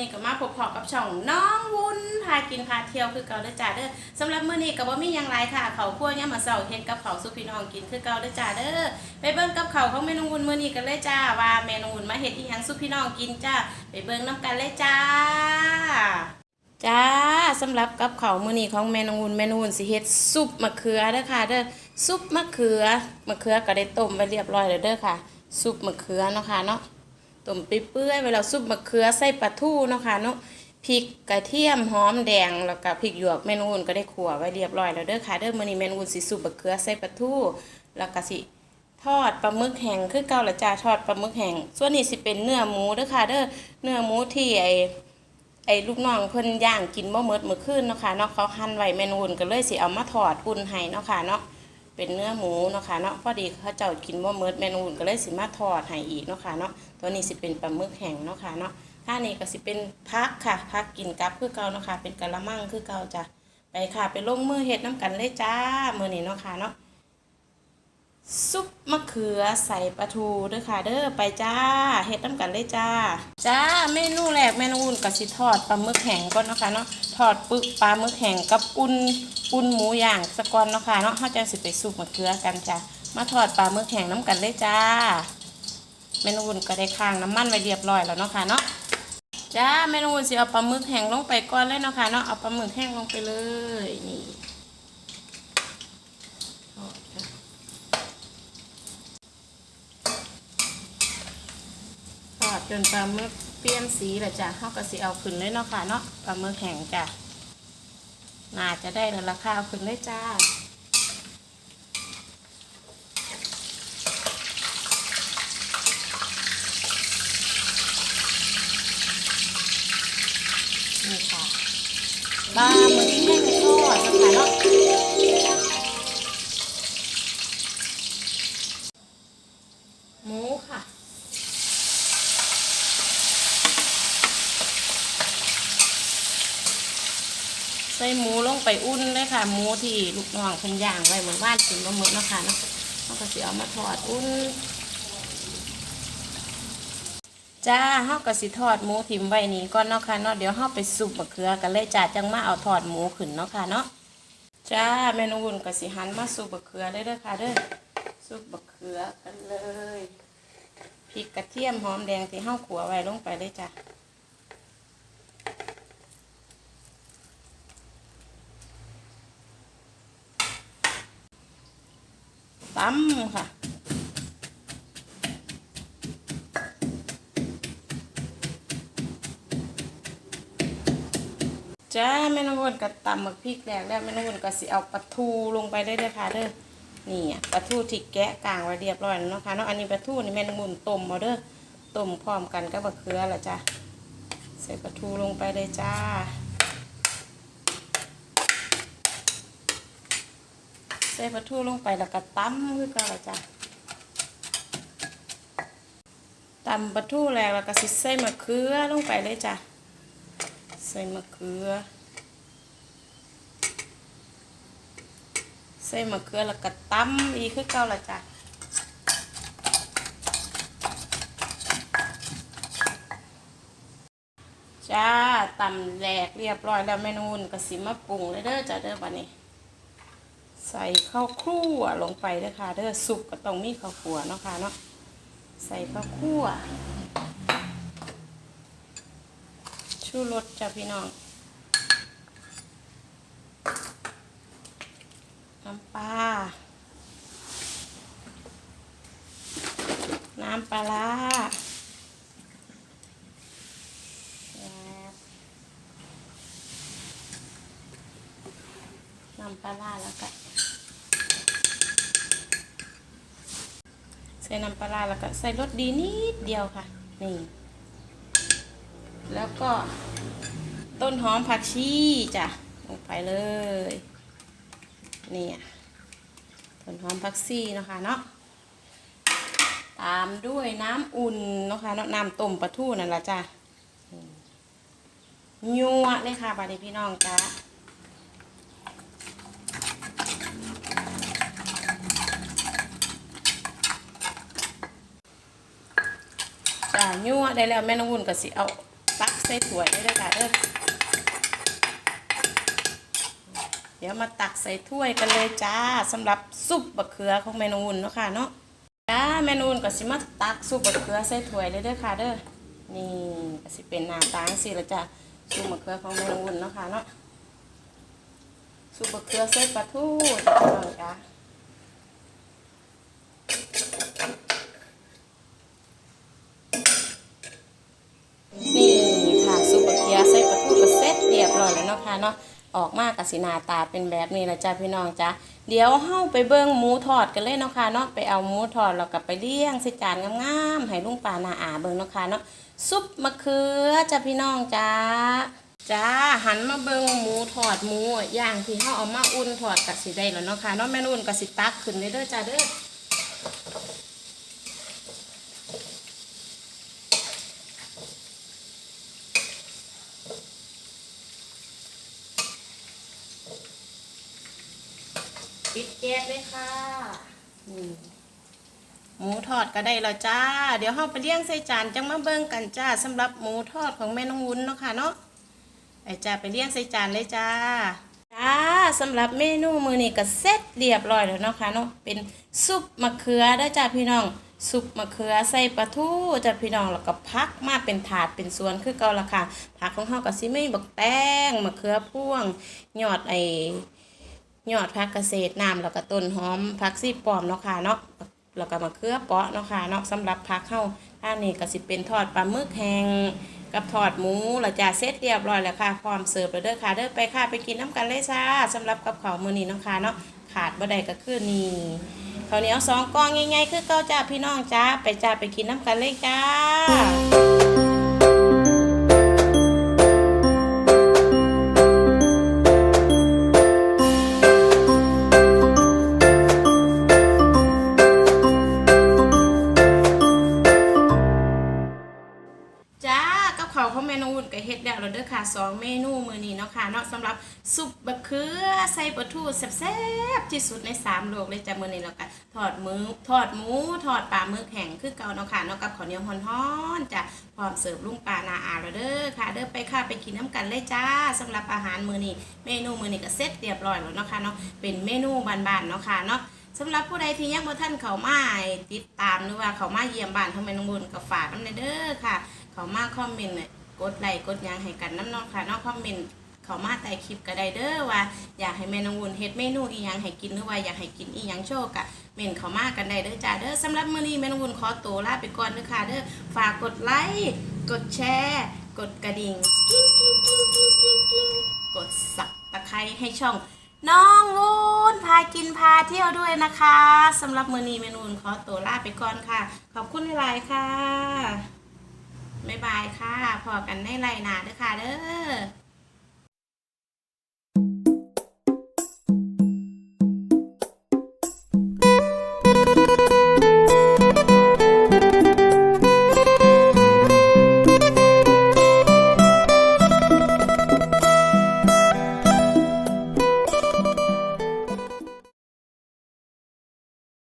นี้ก็มาพบพอกับช่องน้องวุ้นพากินพาเที่ยวคือเก่าเด้อจ่าเด้อสำหรับมื้อนี้ก็บ่มีหยังไลค่ะเขาคั่วเนี่ยมาเซาเฮ็ดกับเขาสุพี่น้องกินคือเก่าเด้อจ่าเด้อไปเบิ่งกับเขาของแม่น้องวุ้นมื้อนี้กันเลยจ้าว่าแม่น้องวุ้นมาเฮ็ดอีหยังสุพี่น้องกินจ้าไปเบิ่งนำกันเลยจ้าจ้าสำหรับกับเขามื้อนี้ของแม่นงวุ้นแม่นงวุ้นสิเฮ็ดซุปมะเขือเด้อค่ะเด้อซุปมะเขือมะเขือก็ได้ต้มไปเรียบร้อยแล้วเด้อค่ะ ซุปมะเขือเนาะค่ะเนาะ ต้มเปื่อยๆไว้แล้วซุปมะเขือใส่ปลาทูเนาะค่ะเนาะพริกกระเทียมหอมแดงแล้วก็พริกหยวกแมนองอุ่นก็ได้ขั่วไว้เรียบร้อยแล้วเด้อค่ะเด้อมื้อนี้แมนองอุ่นสิซุปมะเขือใส่ปลาทูแล้วก็สิทอดปลาหมึกแห้งคือเก่าละจ้าทอดปลาหมึกแห้งส่วนนี้สิเป็นเนื้อหมูเด้อค่ะเด้อเนื้อหมูที่ไอไอลูกน้องเพิ่นย่างกินบ่หมดมื้อคืนเนาะค่ะเนาะเขาหั่นไว้แมนวุ่นก็เลยสิเอามาทอดอุ่นให้เนาะค่ะเนาะ เป็นเนื้อหมูเนาะค่ะเนาะพอดีเขาเจ้ากินบ่หมดเม่นวุ่นก็เลยสิมาทอดให้อีกเนาะค่ะเนาะตัวนี้สิเป็นปลาหมึกแห้งเนาะค่ะเนาะถ้านี่ก็สิเป็นพักค่ะพักกินกับคือเก่าเนาะค่ะเป็นกะละมังคือเก่าจ้ะไปค่ะไปลงมือเห็ดน้ำกันเลยจ้ามื้อนี้เนาะค่ะเนาะ ซุปมะเขือใส่ปลาทูเด้อค่ะ เด้อไปจ้าเฮ็ดน้ำกันเลยจ้า จ้าเมนูแรกเมนูอุ่นกับสิทอดปลาหมึกแห้งก่อนเนาะค่ะเนาะทอดปึกปลาหมึกแห้งกับอุ่นอุ่นหมูย่างสะก่อนเนาะค่ะเนาะเฮาจะสิไปซุปมะเขือกันจ้ามาทอดปลาหมึกแห้งน้ำกันเลยจ้า เมนูอุ่นก็ได้ค้างน้ำมันไว้เรียบร้อยแล้วเนาะค่ะเนาะจ้าเมนูอุ่นสิเอาปลาหมึกแห้งลงไปก่อนเลยเนาะค่ะเนาะเอาปลาหมึกแห้งลงไปเลยนี่ทอดค่ะ ทอด จนปลาหมึกเปลี่ยนสีแล้วจ้ะเขาก็สิเอาขึ้นเลยเนาะค่ะเนาะปลาหมึกแห้งจ้ะน่าจะได้แล้วราคาเอาขึ้นเลยจ้านี่ค่ะปลาหมึกแห้งทอดนะคะเนาะหมูค่ะ ใส่หมูลง ไปอุ่นเลยค่ะหมูที่ลูกน้องเพิ่นย่างไว้เหมือนบ้านกินบ่หมดเนาะค่ะเนาะเขาก็สิเอามาทอดอุ่นจ้าเฮาก็สิทอดหมูถิ่มไว้นี่ก่อนเนาะค่ะเนาะเดี๋ยวเฮาไปสุบมะเขือกันเลยจ้าจังมาเอาทอดหมูขึ้นเนาะค่ะเนาะจ้าแม่นองอุ่นก็สิหันมาสุบมะเขือเลยเด้อค่ะเด้อสุบมะเขือกันเลยพริกกระเทียมหอมแดงที่เฮาขัวไว้ลงไปเลยจ้า ตำค่ะ จ้าแม่น้องวนกับตำหมึกพริกแดงแล้วแม่น้องวนก็สิเอาปลาทูลงไปได้เลยค่ะเด้อนี่ปลาทูที่แกะกลางไว้เรียบร้อยแล้วนะคะเนาะอันนี้ปลาทูนี่แม่น้องวนต้มมาเด้อต้มพร้อมกันกับมะเขือละจ้าใส่ปลาทูลงไปเลยจ้า ส่ปลาทูลงไปแล้วก็ตำคือกันละจ้ะตำปลาทูแล้วแล้วก็สิใส่มะเขือลงไปเลยจ้ะใส่มะเขือใส่มะเขือแล้วก็ตำอีกคือเก่าละจ้ะจ้าตำแหลกเรียบร้อยแล้วเมนูก็สิมาปรุงเลยเด้อจ้ะเด้อบัดนี้ ใส่ข้าวคั่วลงไปเด้อค่ะเด้อสุกก็ต้องมีข้าวคั่วเนาะค่ะเนาะใส่ข้าวคั่วชูรสจ้ะพี่น้องน้ำปลาน้ำปลาร้าน้ำปลาร้าแล้วก็ ส่น้ำปลาแล้วก็ใส่รสดีนิดเดียวค่ะ นี่ แล้วก็ต้นหอมผักชีจ้ะลงไปเลยนี่อะต้นหอมผักชีเนาะคะเนาะตามด้วยน้ำอุ่นเนาะคะเนาะน้ำต้มปลาทูนั่นแหละจ้ะยัวเลยค่ะบาดีพี่น้องจ้า ยั่วได้แล้วแม่น้องวุ่นก็สิเอาตักใส่ถ้วยได้เลยค่ะเด้อเดี๋ยวมาตักใส่ถ้วยกันเลยจ้าสำหรับซุปบะเขือของเมนูอุ่นเนาะค่ะเนาะจ้าเมนูอุ่นก็สิมาตักซุปบะเขือใส่ถ้วยเลยเด้อค่ะเด้อนี่ก็สิเป็นหน้าตาจังซี่ละจ้าซุปบะเขือของเมนูอุ่นเนาะค่ะเนาะซุปบะเขือใส่ปลาทูจ้า เนาะออกมากกับสีนาตาเป็นแบบนี้ละจ้าพี่น้องจ้าเดี๋ยวเฮาไปเบิ่งหมูทอดกันเลยเนาะค่ะเนาะไปเอาหมูทอดแล้วก็ไปเลี้ยงใส่จานงามๆให้ลุงป่านาอาเบิ่งเนาะค่ะเนาะซุปมะเขือจ้าพี่น้องจ้าจ้าหันมาเบิ่งหมูทอดหมูย่างที่เฮาเอามาอุ่นทอดกับสิได้แล้วเนาะค่ะเนาะแม่นุ่นก็สิตักขึ้นเลเด้อจ้าเด้อ ปิดแก๊สเลยค่ะหมูทอดก็ได้แล้วจ้า เดี๋ยวเราไปเลี้ยงใส่จานจังมาเบิ่งกันจ้าสำหรับหมูทอดของแม่น้องวุ้นเนาะค่ะเนาะไปจ้าไปเลี้ยงใส่จานเลยจ้าจ้าสำหรับเมนูมือนี้ก็เสร็จเรียบร้อยแล้วเนาะค่ะเนาะเป็นซุปมะเขือเด้จ้าพี่น้องซุปมะเขือใส่ปลาทูจ้าพี่น้องแล้วก็พักมาเป็นถาดเป็นส่วนคือเก่าละค่ะผักของเฮาก็สิมีบักแป้งมะเขือพ่วงยอดไอ ยอดผักเกษตรน้ำแล้วก็ต้นหอมผักซีปลอมเนาะค่ะเนาะแล้วก็มะเขือเปาะเนาะค่ะเนาะสำหรับผักเข้าท่านนี้ก็สิเป็นทอดปลาหมึกแห้งกับทอดหมูแล้วจ้าเสร็จเรียบร้อยแล้วค่ะพร้อมเสิร์ฟแล้วเด้อค่ะเด้อไปค่ะไปกินน้ำกันเลยจ้าสำหรับกับข้าวมื้อนี้เนาะค่ะเนาะขาดบ่ได้ก็คือนี่ข้าวเหนียวสองกองง่ายๆคือเก้าจ้าพี่น้องจ้าไปจ้าไปกินน้ำกันเลยจ้า กับข้าวของเมนูอุ่นก็เฮ็ดแล้วแล้วเด้อค่ะสองเมนูมื้อนี้เนาะค่ะเนาะสำหรับซุปบะเขือใส่ปลาทูแซ่บๆที่สุดในสามโลกเลยจ้ะมื้อนี้แล้วก็ทอดหมูทอดหมูทอดปลาหมึกแห้งคือเก่าเนาะค่ะเนาะกับข้าวเหนียวฮ้อนๆจ้ะพร้อมเสิร์ฟลุงปลานาอาแล้วเด้อค่ะ เด้อไปค่ะไปกินน้ำกันเลยจ้าสำหรับอาหารมื้อนี้เมนูมื้อนี้ก็เสร็จเรียบร้อยแล้วเนาะค่ะเนาะเป็นเมนูบ้านๆเนาะค่ะเนาะสำหรับผู้ใดที่ยังบ่ท่านเขามาติดตามหรือว่าเขามาเยี่ยมบ้านทำไมน้องบุญก็ฝากน้ำในเด้อค่ะ เขามาคอมเมนต์ กดไลค์กดยังให้กันน้ำเนองค่ะเนอกคอมเมนต์เขามาใต้คลิปก็ได้เด้อว่าอยากให้แม่น้องบุญเฮ็ดเมนูอีหยังให้กินหรือว่าอยากให้กินอีหยังโชว์กะเมนเขามากันได้เด้อจ้าเด้อสำหรับมื้อนี้แม่น้องบุญขอตัวลาไปก่อนเด้อค่ะเด้อฝากกดไลค์กดแชร์ กดกระดิ่งกิ้งกิ้งกิ้งกิ้งกิ้งกิ้งกดสับตะไคร้ให้ช่อง น้องวุ้นพากินพาเที่ยวด้วยนะคะสำหรับมือนี้เมนูนขอตัวลาไปก่อนค่ะ ขอบคุณหลายๆค่ะ บ๊ายบายค่ะพอกันในไรหนาเด้อค่ะเด้อ